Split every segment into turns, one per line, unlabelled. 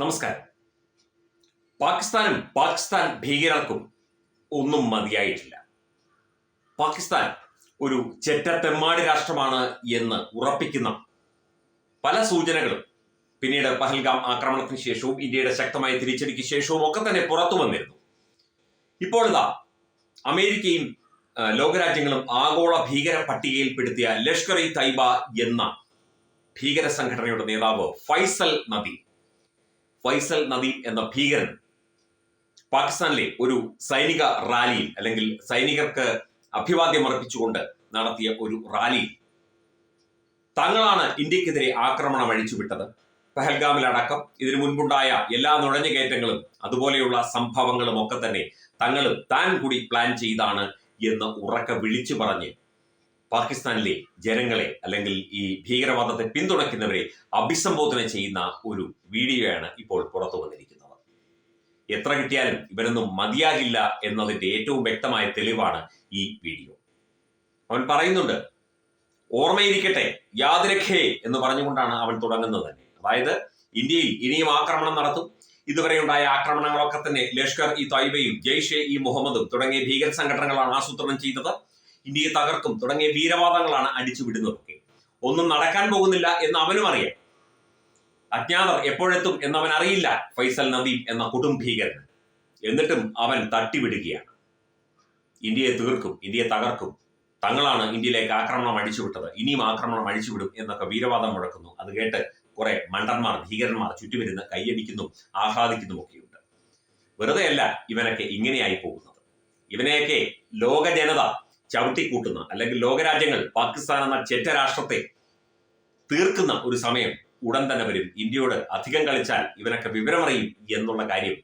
നമസ്കാരം. പാകിസ്ഥാനും പാകിസ്ഥാൻ ഭീകരർക്കും ഒന്നും മതിയായിട്ടില്ല. പാകിസ്ഥാൻ ഒരു ചെറ്റത്തെമ്മാടി രാഷ്ട്രമാണ് എന്ന് ഉറപ്പിക്കുന്ന പല സൂചനകളും പിന്നീട് പഹൽഗാം ആക്രമണത്തിന് ശേഷവും ഇന്ത്യയുടെ ശക്തമായ തിരിച്ചടിക്ക് ശേഷവും ഒക്കെ തന്നെ പുറത്തു വന്നിരുന്നു. ഇപ്പോൾ അമേരിക്കയും ലോകരാജ്യങ്ങളും ആഗോള ഭീകര പട്ടികയിൽപ്പെടുത്തിയ ലഷ്കർ ഇ തൈബ എന്ന ഭീകര സംഘടനയുടെ നേതാവ് ഫൈസൽ നദി. ഫൈസൽ നദീം എന്ന ഭീകരൻ പാകിസ്ഥാനിലെ ഒരു സൈനിക റാലിയിൽ അല്ലെങ്കിൽ സൈനികർക്ക് അഭിവാദ്യം അർപ്പിച്ചുകൊണ്ട് നടത്തിയ ഒരു റാലി. തങ്ങളാണ് ഇന്ത്യക്കെതിരെ ആക്രമണം അഴിച്ചുവിട്ടത്. പഹൽഗാമിലടക്കം ഇതിനു മുൻപുണ്ടായ എല്ലാ നുഴഞ്ഞുകയറ്റങ്ങളും അതുപോലെയുള്ള സംഭവങ്ങളും ഒക്കെ തന്നെ തങ്ങളും താൻ കൂടി പ്ലാൻ ചെയ്താണ് എന്ന് ഉറക്കെ വിളിച്ചു പറഞ്ഞ് പാകിസ്ഥാനിലെ ജനങ്ങളെ അല്ലെങ്കിൽ ഈ ഭീകരവാദത്തെ പിന്തുണയ്ക്കുന്നവരെ അഭിസംബോധന ചെയ്യുന്ന ഒരു വീഡിയോയാണ് ഇപ്പോൾ പുറത്തു വന്നിരിക്കുന്നത്. എത്ര കിട്ടിയാലും ഇവരൊന്നും മതിയാകില്ല എന്നതിന്റെ ഏറ്റവും വ്യക്തമായ തെളിവാണ് ഈ വീഡിയോ. അവൻ പറയുന്നുണ്ട് ഓർമ്മയിരിക്കട്ടെ യാതിരഖേ എന്ന് പറഞ്ഞുകൊണ്ടാണ് അവൻ തുടങ്ങുന്നത്. തന്നെ അതായത് ഇന്ത്യയിൽ ഇനിയും ആക്രമണം നടത്തും. ഇതുവരെ ഉണ്ടായ ആക്രമണങ്ങളൊക്കെ തന്നെ ലഷ്കർ ഇ തൈബയും ജെയ്ഷെ ഇ മുഹമ്മദും തുടങ്ങിയ ഭീകര സംഘടനകളാണ് ആസൂത്രണം ചെയ്തത്. ഇന്ത്യയെ തകർക്കും. തുടങ്ങിയ വീരവാദങ്ങളാണ് അടിച്ചുവിടുന്നതൊക്കെ ഒന്നും നടക്കാൻ പോകുന്നില്ല എന്ന് അവനും അറിയാം. അജ്ഞാതർ എപ്പോഴെത്തും എന്നവൻ അറിയില്ല ഫൈസൽ നദീം എന്ന കൊടും ഭീകരൻ. എന്നിട്ടും അവൻ തട്ടിവിടുകയാണ്. ഇന്ത്യയെ തീർക്കും ഇന്ത്യയെ തകർക്കും. തങ്ങളാണ് ഇന്ത്യയിലേക്ക് ആക്രമണം അടിച്ചുവിട്ടത് ഇനിയും ആക്രമണം അടിച്ചുവിടും എന്നൊക്കെ വീരവാദം മുഴക്കുന്നു. അത് കേട്ട് കുറെ മണ്ടന്മാർ ഭീകരന്മാർ ചുറ്റുമിരുന്ന് കൈയടിക്കുന്നു ആഹ്ലാദിക്കുന്നുമൊക്കെയുണ്ട്. വെറുതെയല്ല ഇവനൊക്കെ ഇങ്ങനെയായി പോകുന്നത്. ഇവനെയൊക്കെ ലോക ജനത ചവിട്ടിക്കൂട്ടുന്ന അല്ലെങ്കിൽ ലോകരാജ്യങ്ങൾ പാകിസ്ഥാൻ എന്ന ചെറ്റ രാഷ്ട്രത്തെ തീർക്കുന്ന ഒരു സമയം ഉടൻ തന്നെ വരും ഇന്ത്യയോട് അധികം കളിച്ചാൽ ഇവനൊക്കെ വിവരമറിയും എന്നുള്ള കാര്യം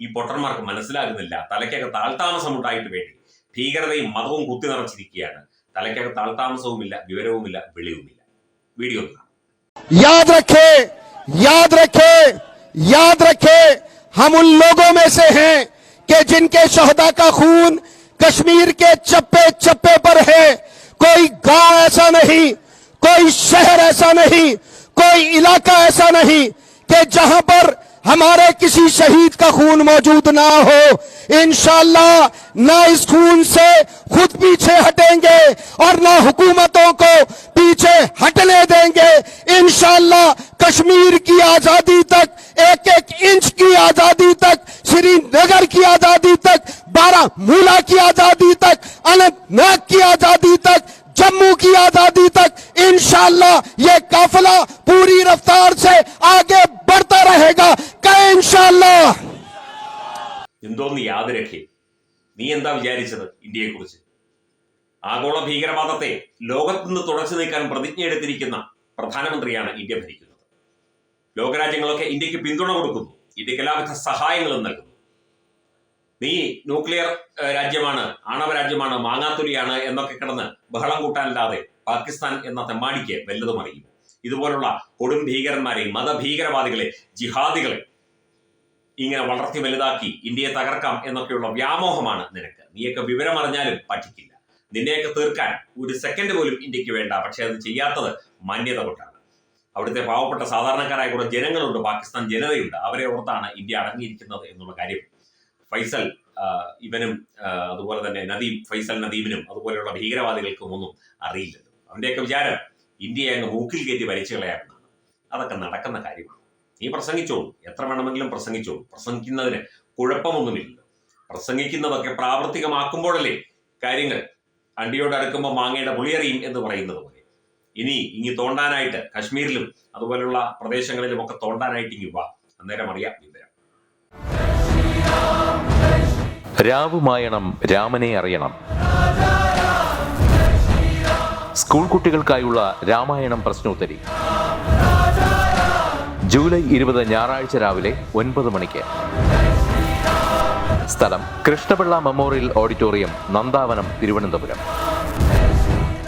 ഈ പൊട്ടന്മാർക്ക് മനസ്സിലാകുന്നില്ല തലയ്ക്കകത്ത് ആൾതാമസം ഉണ്ടായിട്ട് വേണ്ടി ഭീകരതയും മതവും കുത്തി നിറച്ചിരിക്കുകയാണ് തലയ്ക്കകത്ത് ആൾതാമസവുമില്ല വിവരവുമില്ല വെളിവുമില്ല വീഡിയോ ഒന്ന് കാണാം.
याद रखे याद रखे याद रखे हम उन लोगों में से हैं कि जिनके शहदा का खून कश्मीर के चप्पे चप्पे पर है। कोई गाँव ऐसा नहीं, कोई शहर ऐसा नहीं, कोई इलाका ऐसा नहीं कि जहाँ पर हमारे किसी शहीद का खून मौजूद ना हो। इंशाल्लाह ना इस खून से खुद पीछे हटेंगे और ना हुकूमतों को पीछे हटने देंगे। इंशाल्लाह कश्मीर की आज़ादी तक, एक एक इंच की आज़ादी तक श्रीनगर की आजादी तक बारामूला की आजादी तक अनंतनाग की आजादी तक जम्मू की आजादी तक इंशाल्लाह ये काफिला पूरी रफ्तार से आगे बढ़ता रहेगा कहे इंशाल्लाह
എന്തോന്ന് യാതൊരൊക്കെ നീ എന്താ വിചാരിച്ചത് ഇന്ത്യയെ കുറിച്ച് ആഗോള ഭീകരവാദത്തെ ലോകത്തുനിന്ന് തുടച്ചു നീക്കാൻ പ്രതിജ്ഞയെടുത്തിരിക്കുന്ന പ്രധാനമന്ത്രിയാണ് ഇന്ത്യ ഭരിക്കുന്നത് ലോകരാജ്യങ്ങളൊക്കെ ഇന്ത്യക്ക് പിന്തുണ കൊടുക്കുന്നു എല്ലാവിധ സഹായങ്ങളും നൽകുന്നു. നീ ന്യൂക്ലിയർ രാജ്യമാണ് ആണവ രാജ്യമാണ് മാങ്ങാത്തുലിയാണ് എന്നൊക്കെ കിടന്ന് ബഹളം കൂട്ടാനല്ലാതെ പാകിസ്ഥാൻ എന്ന തെമ്മാടിക്ക് വല്ലതും അറിയും ഇതുപോലുള്ള കൊടും ഭീകരന്മാരെ മതഭീകരവാദികളെ ജിഹാദികളെ ഇങ്ങനെ വളർത്തി വലുതാക്കി ഇന്ത്യയെ തകർക്കാം എന്നൊക്കെയുള്ള വ്യാമോഹമാണ് നിനക്ക്. നീയൊക്കെ വിവരമറിഞ്ഞാലും പഠിക്കില്ല. നിന്നെയൊക്കെ തീർക്കാൻ ഒരു സെക്കൻഡ് പോലും ഇന്ത്യയ്ക്ക് വേണ്ട. പക്ഷെ അത് ചെയ്യാത്തത് മാന്യത കൊണ്ടാണ്. അവിടുത്തെ പാവപ്പെട്ട സാധാരണക്കാരായ കുറെ ജനങ്ങളുണ്ട് പാകിസ്ഥാൻ ജനതയുണ്ട്. അവരെ ഓർത്താണ് ഇന്ത്യ അടങ്ങിയിരിക്കുന്നത് എന്നുള്ള കാര്യം. ഫൈസൽ ഇവനും അതുപോലെ തന്നെ നദീം ഫൈസൽ നദീമിനും അതുപോലെയുള്ള ഭീകരവാദികൾക്കും ഒന്നും അറിയില്ലല്ലോ അവന്റെയൊക്കെ വിചാരം ഇന്ത്യയെ അങ്ങ് മൂക്കിൽ കയറ്റി വലിച്ചു കളയാമെന്നാണ്. അതൊക്കെ നടക്കുന്ന കാര്യമാണ്. നീ പ്രസംഗിച്ചോളൂ. എത്ര വേണമെങ്കിലും പ്രസംഗിച്ചോളൂ. പ്രസംഗിക്കുന്നതിന് കുഴപ്പമൊന്നുമില്ലല്ലോ പ്രസംഗിക്കുന്നതൊക്കെ പ്രാവർത്തികമാക്കുമ്പോഴല്ലേ കാര്യങ്ങൾ? അണ്ടിയോട് അടുക്കുമ്പോൾ മാങ്ങയുടെ പുളിയറിയും എന്ന് പറയുന്നത് പോലെ. ഇനി ഇനി തോണ്ടാനായിട്ട് കാശ്മീരിലും അതുപോലുള്ള പ്രദേശങ്ങളിലും ഒക്കെ തോണ്ടാനായിട്ട് ഇനി വാ. അന്നേരം അറിയാം വിവരം
രാവുമായണം രാമനെ അറിയണം. സ്കൂൾ കുട്ടികൾക്കായുള്ള രാമായണം പ്രശ്നോത്തരി. ജൂലൈ ഇരുപത് ഞായറാഴ്ച രാവിലെ ഒൻപത് മണിക്ക്. സ്ഥലം കൃഷ്ണപിള്ള മെമ്മോറിയൽ ഓഡിറ്റോറിയം നന്ദാവനം തിരുവനന്തപുരം.